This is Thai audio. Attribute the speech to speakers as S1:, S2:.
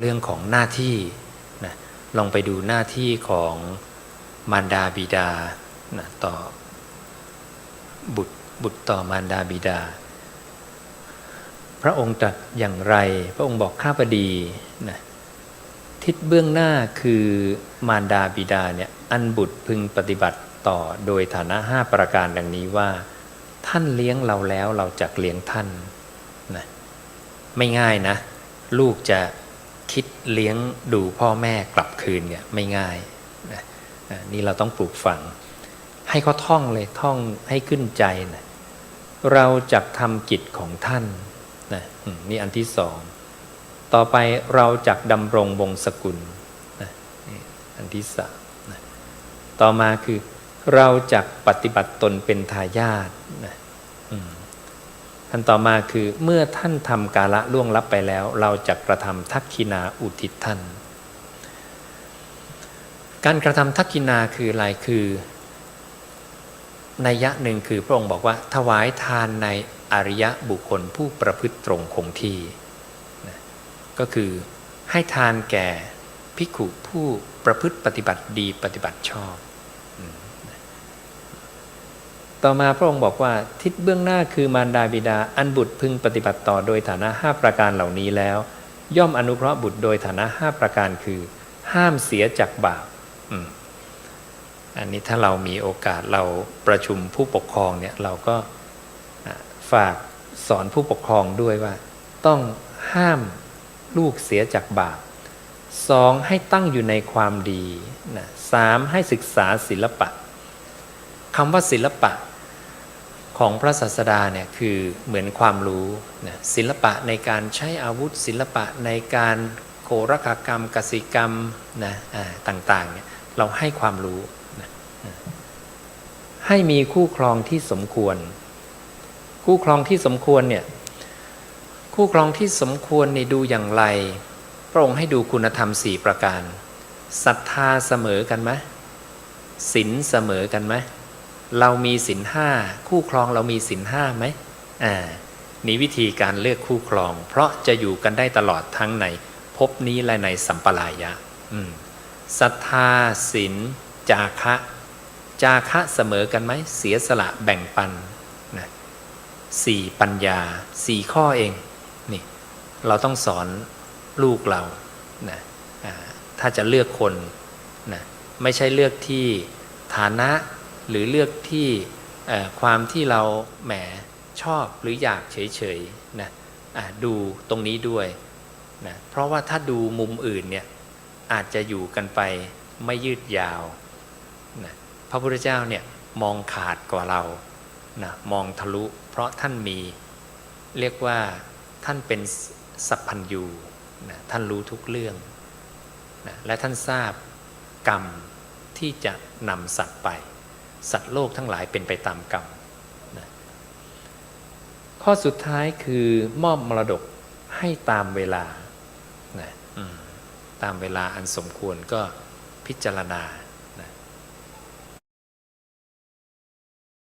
S1: เรื่องของหน้าที่นะลองไปดูหน้าที่ของมารดาบิดานะต่อบุตรบุตรต่อมารดาบิดา พระองค์ตรัสอย่างไร พระองค์บอกข้าพดีนะทิศเบื้องหน้าคือมารดาบิดาเนี่ยอันบุตรพึงปฏิบัติต่อโดยฐานะห้าประการดังนี้ว่า ท่านเลี้ยงเราแล้วเราจะเลี้ยงท่านนะไม่ง่ายนะ ลูกจะ คิดเลี้ยงดูพ่อแม่กลับคืนเนี่ยไม่ง่ายนะนี่เราต้องปลูกฝัง ให้เขาท่องเลยท่องให้ขึ้นใจนะเราจะทำกิจของท่านนะนี่อันที่สอง ต่อไปเราจะดำรงวงศกุลนะนี่อันที่สามนะต่อมาคือ เราจะปฏิบัติตนเป็นทายาทนะอืม อันต่อมาคือเมื่อท่านทำกาละล่วงลับไปแล้ว เราจะกระทำทักขินาอุทิศท่าน การกระทำทักขินาคืออะไรคือนัยยะหนึ่งคือพระองค์บอกว่าถวายทานในอริยะบุคคลผู้ประพฤติตรงคงที่นะก็คือให้ทานแก่ภิกขุผู้ประพฤติปฏิบัติดีปฏิบัติชอบ ต่อมาพระองค์บอกว่าทิศเบื้องหน้าคือมารดาบิดาอันบุตรพึงปฏิบัติต่อโดยฐานะ 5 ประการเหล่านี้แล้ว ย่อมอนุเคราะห์บุตรโดยฐานะ 5 ประการคือ ห้ามเสียจากบาปอันนี้ถ้าเรามีโอกาสเราประชุมผู้ปกครองเนี่ยเราก็ฝากสอนผู้ปกครองด้วยว่า ต้องห้ามลูกเสียจากบาปสองให้ตั้งอยู่ในความดีนะสามให้ศึกษาศิลปะคำว่าศิลปะ ของพระศาสดาเนี่ยคือเหมือนความรู้นะศิลปะในการใช้อาวุธ ศิลปะในการโกรกกรรมกสิกรรมนะต่างๆเนี่ยเราให้ความรู้ให้มีคู่ครองที่สมควร คู่ครองที่สมควรเนี่ยคู่ครองที่สมควรในดูอย่างไร พระองค์ให้ดูคุณธรรมสี่ประการศรัทธาเสมอกันไหมศีลเสมอกันไหม เรามีศีลห้าคู่ครองเรามีศีลห้าไหมอ่านี่วิธีการเลือกคู่ครอง เพราะจะอยู่กันได้ตลอดทั้งในภพนี้และในสัมปรายะอืมศรัทธาศีลจาคะ จาคะเสมอกันไหมเสียสละแบ่งปันนะสี่ปัญญาสี่ข้อเองนี่เราต้องสอนลูกเรานะอ่าถ้าจะเลือกคนนะไม่ใช่เลือกที่ฐานะ หรือเลือกที่ความที่เราแหมชอบหรืออยากเฉยๆนะดูตรงนี้ด้วยนะเพราะว่าถ้าดูมุมอื่นเนี่ยอาจจะอยู่กันไปไม่ยืดยาวนะพระพุทธเจ้าเนี่ยมองขาดกว่าเรานะมองทะลุ เพราะท่านมีเรียกว่าท่านเป็นสัพพัญญูนะท่านรู้ทุกเรื่องนะและท่านทราบกรรมที่จะนำสัตว์ไป สัตว์โลกทั้งหลายเป็นไปตามกรรมนะข้อสุดท้ายคือมอบมรดกให้ตามเวลานะอืมตามเวลาอันสมควรก็พิจารณา